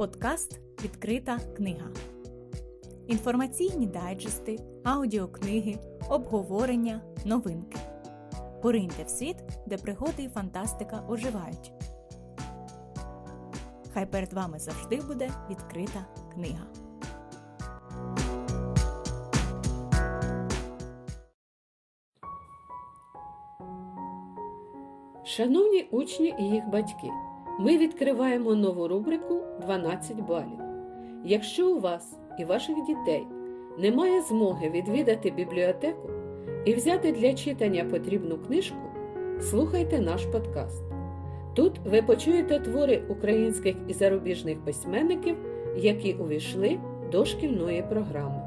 Подкаст Відкрита книга. Інформаційні дайджести, аудіокниги, обговорення, новинки. Пориньте в світ, де пригоди і фантастика оживають. Хай перед вами завжди буде відкрита книга. Шановні учні і їх батьки, ми відкриваємо нову рубрику 12 балів. Якщо у вас і ваших дітей немає змоги відвідати бібліотеку і взяти для читання потрібну книжку, слухайте наш подкаст. Тут ви почуєте твори українських і зарубіжних письменників, які увійшли до шкільної програми.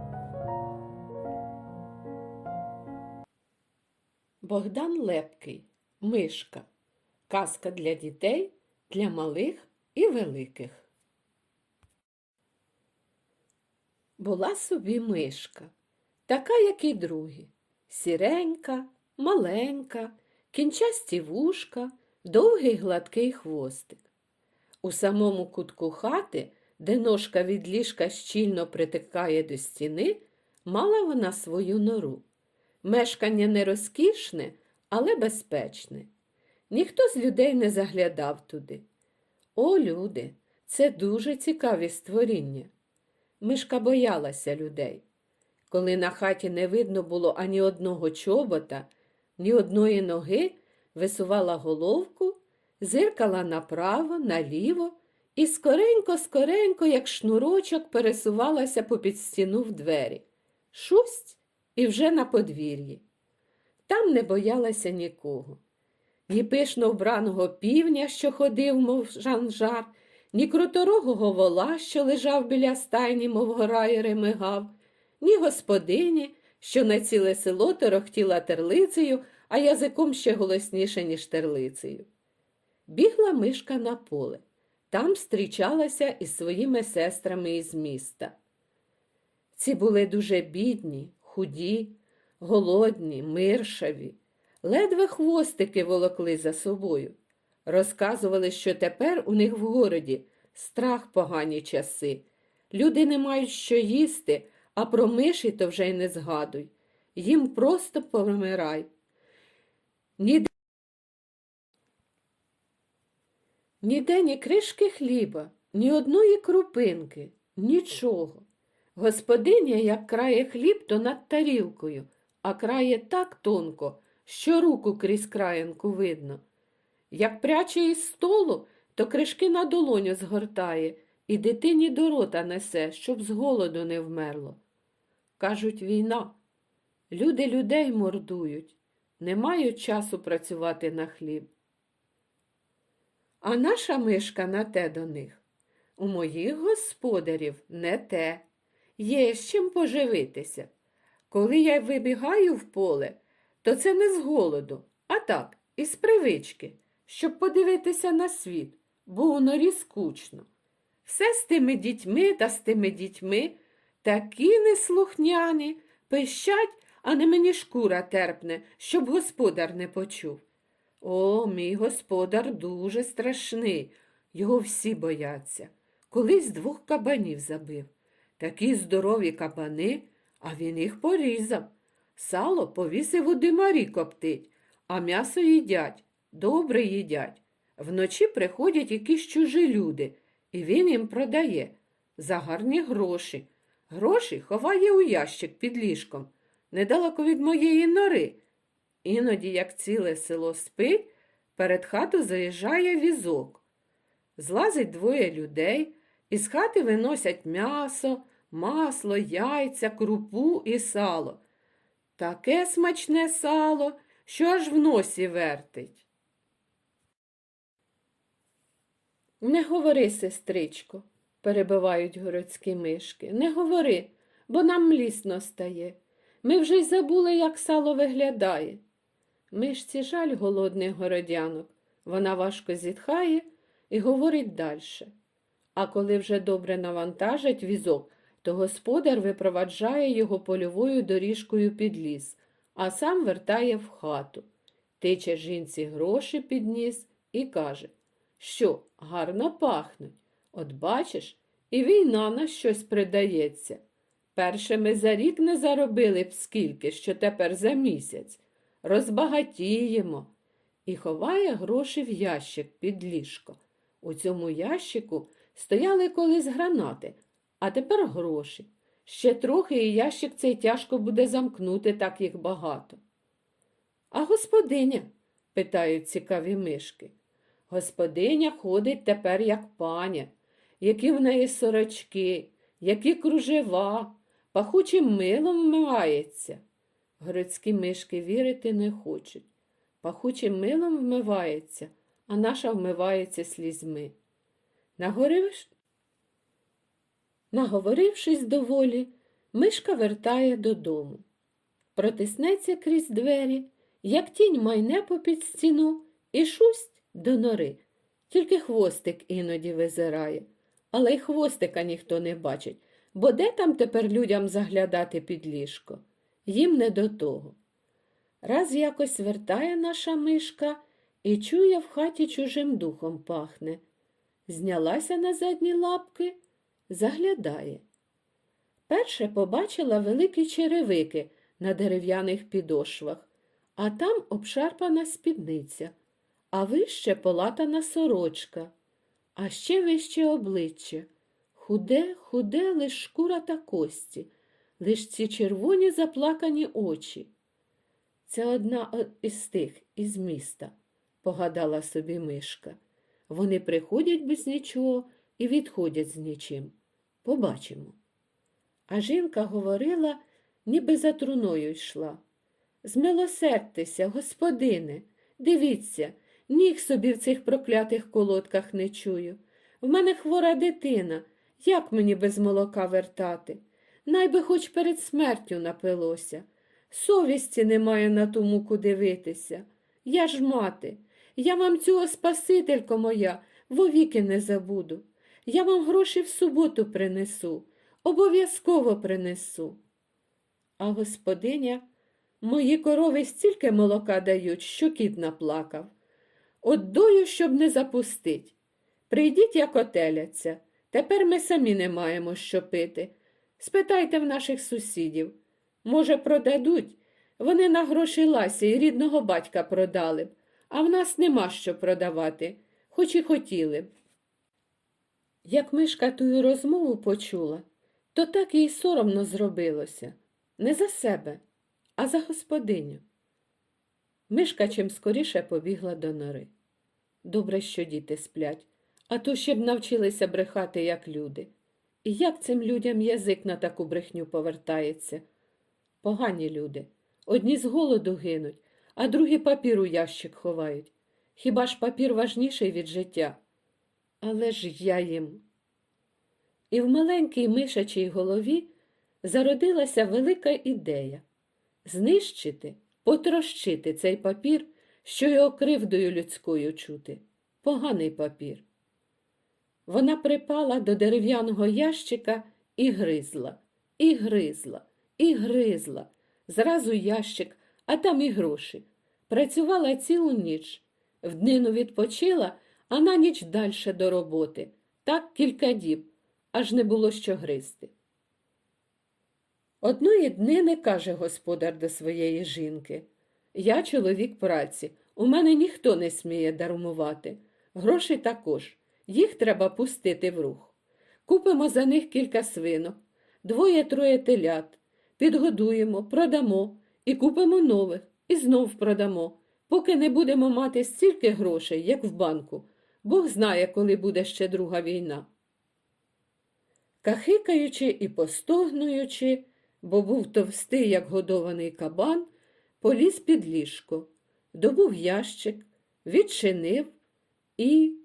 Богдан Лепкий Мишка. Казка для дітей, для малих і великих. Була собі мишка, така, як і другі, сіренька, маленька, кінчасті вушка, довгий гладкий хвостик. У самому кутку хати, де ножка від ліжка щільно притикає до стіни, мала вона свою нору. Мешкання не розкішне, але безпечне. Ніхто з людей не заглядав туди. О, люди, це дуже цікаві створіння. Мишка боялася людей. Коли на хаті не видно було ані одного чобота, ні одної ноги, висувала головку, зиркала направо, наліво і скоренько-скоренько, як шнурочок, пересувалася попід стіну в двері. Шусть і вже на подвір'ї. Там не боялася нікого ні пишно вбраного півня, що ходив, мов жанжар, ні круторогого вола, що лежав біля стайні, мов гора і ремигав, ні господині, що на ціле село торохтіла терлицею, а язиком ще голосніше, ніж терлицею. Бігла мишка на поле. Там зустрічалася із своїми сестрами із міста. Ці були дуже бідні, худі, голодні, миршаві ледве хвостики волокли за собою. Розказували, що тепер у них в городі страх погані часи. Люди не мають що їсти, а про миші то вже й не згадуй. Їм просто помирай. Ніде, Ніде ні кришки хліба, ні одної крупинки, нічого. Господиня, як крає хліб, то над тарілкою, а крає так тонко, що руку крізь краєнку видно. Як пряче із столу, то кришки на долоню згортає і дитині до рота несе, щоб з голоду не вмерло. Кажуть, війна. Люди людей мордують, не мають часу працювати на хліб. А наша мишка на те до них. У моїх господарів не те. Є з чим поживитися. Коли я вибігаю в поле, то це не з голоду, а так, із привички, щоб подивитися на світ, бо у скучно. Все з тими дітьми та з тими дітьми такі неслухняні, пищать, а не мені шкура терпне, щоб господар не почув. О, мій господар дуже страшний, його всі бояться. Колись двох кабанів забив. Такі здорові кабани, а він їх порізав. Сало повісив у димарі коптить, а м'ясо їдять, добре їдять. Вночі приходять якісь чужі люди, і він їм продає за гарні гроші. Гроші ховає у ящик під ліжком, недалеко від моєї нори. Іноді, як ціле село спить, перед хату заїжджає візок. Злазить двоє людей, із хати виносять м'ясо, масло, яйця, крупу і сало. Таке смачне сало, що аж в носі вертить. Не говори, сестричко, перебивають городські мишки. Не говори, бо нам млісно стає. Ми вже й забули, як сало виглядає. Мишці жаль голодних городянок. Вона важко зітхає і говорить дальше. А коли вже добре навантажить візок, то господар випроваджає його польовою доріжкою під ліс, а сам вертає в хату, тиче жінці гроші під ніс і каже, що гарно пахнуть. От бачиш, і війна на щось придається. Перше ми за рік не заробили б скільки, що тепер за місяць. Розбагатіємо. І ховає гроші в ящик під ліжко. У цьому ящику стояли колись гранати, а тепер гроші. Ще трохи і ящик цей тяжко буде замкнути, так їх багато. А господиня? питають цікаві мишки. Господиня ходить тепер як паня, які в неї сорочки, які кружева, пахучим милом вмивається. Городські мишки вірити не хочуть. Пахучим милом вмивається, а наша вмивається слізьми. Нагориш... Наговорившись доволі, мишка вертає додому. Протиснеться крізь двері, як тінь майне попід стіну і шусть до нори. Тільки хвостик іноді визирає, але й хвостика ніхто не бачить, бо де там тепер людям заглядати під ліжко? Їм не до того. Раз якось вертає наша мишка і чує в хаті чужим духом пахне. Знялася на задні лапки, заглядає. Перше побачила великі черевики на дерев'яних підошвах, а там обшарпана спідниця, а вище полатана сорочка, а ще вище обличчя. Худе, худе, лиш шкура та кості, лиш ці червоні заплакані очі. Це одна із тих, із міста, погадала собі мишка. Вони приходять без нічого і відходять з нічим. Побачимо. А жінка говорила, ніби за труною йшла. Змилосердьтеся, господине, дивіться, ніг собі в цих проклятих колодках не чую. В мене хвора дитина, як мені без молока вертати? Найби хоч перед смертю напилося. Совісті немає на ту муку дивитися. Я ж мати, я вам цього спасителько моя вовіки не забуду. Я вам гроші в суботу принесу, обов'язково принесу. А господиня, мої корови стільки молока дають, що кіт наплакав. От дою, щоб не запустить. Прийдіть, як отеляться. Тепер ми самі не маємо що пити. Спитайте в наших сусідів. Може, продадуть? Вони на гроші ласі і рідного батька продали б, а в нас нема що продавати, хоч і хотіли б. Як мишка тую розмову почула, то так їй соромно зробилося. Не за себе, а за господиню. Мишка чим скоріше побігла до нори. Добре, що діти сплять, а то ще б навчилися брехати, як люди. І як цим людям язик на таку брехню повертається? Погані люди. Одні з голоду гинуть, а другі папір у ящик ховають. Хіба ж папір важніший від життя? Але ж я їм. І в маленькій мишачій голові зародилася велика ідея знищити, потрощити цей папір, що його кривдою людською чути. Поганий папір. Вона припала до дерев'яного ящика і гризла, і гризла, і гризла. Зразу ящик, а там і гроші. Працювала цілу ніч. В днину відпочила, а на ніч дальше до роботи. Так кілька діб, аж не було що гризти. Одної днини каже господар до своєї жінки. Я чоловік праці, у мене ніхто не сміє дармувати. Грошей також, їх треба пустити в рух. Купимо за них кілька свинок, двоє-троє телят, підгодуємо, продамо і купимо нових, і знов продамо, поки не будемо мати стільки грошей, як в банку. Бог знає, коли буде ще друга війна. Кахикаючи і постогнуючи, бо був товстий, як годований кабан, поліз під ліжко, добув ящик, відчинив і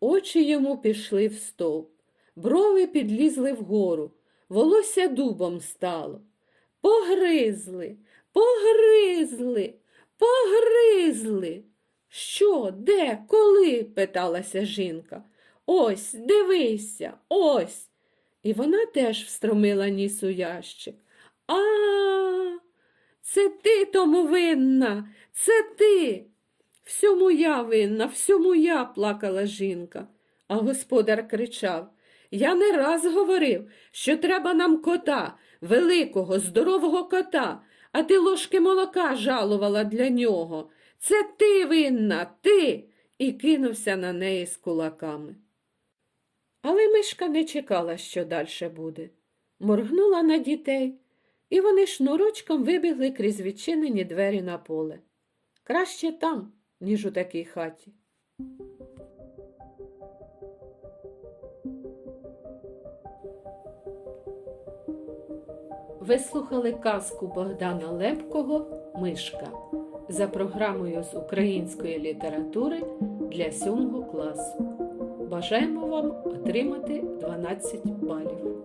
очі йому пішли в стовп, брови підлізли вгору, волосся дубом стало. Погризли, погризли, погризли. Що, де, коли? питалася жінка. Ось, дивися, ось. І вона теж встромила ніс у ящик. А, це ти тому винна, це ти. Всьому я винна, всьому я, плакала жінка. А господар кричав Я не раз говорив, що треба нам кота, великого, здорового кота, а ти ложки молока жалувала для нього. Це ти винна, ти. і кинувся на неї з кулаками. Але мишка не чекала, що далі буде. Моргнула на дітей, і вони шнурочком вибігли крізь відчинені двері на поле. Краще там, ніж у такій хаті. Ви слухали казку Богдана Лепкого Мишка за програмою з української літератури для сьомого класу. Бажаємо вам отримати 12 балів.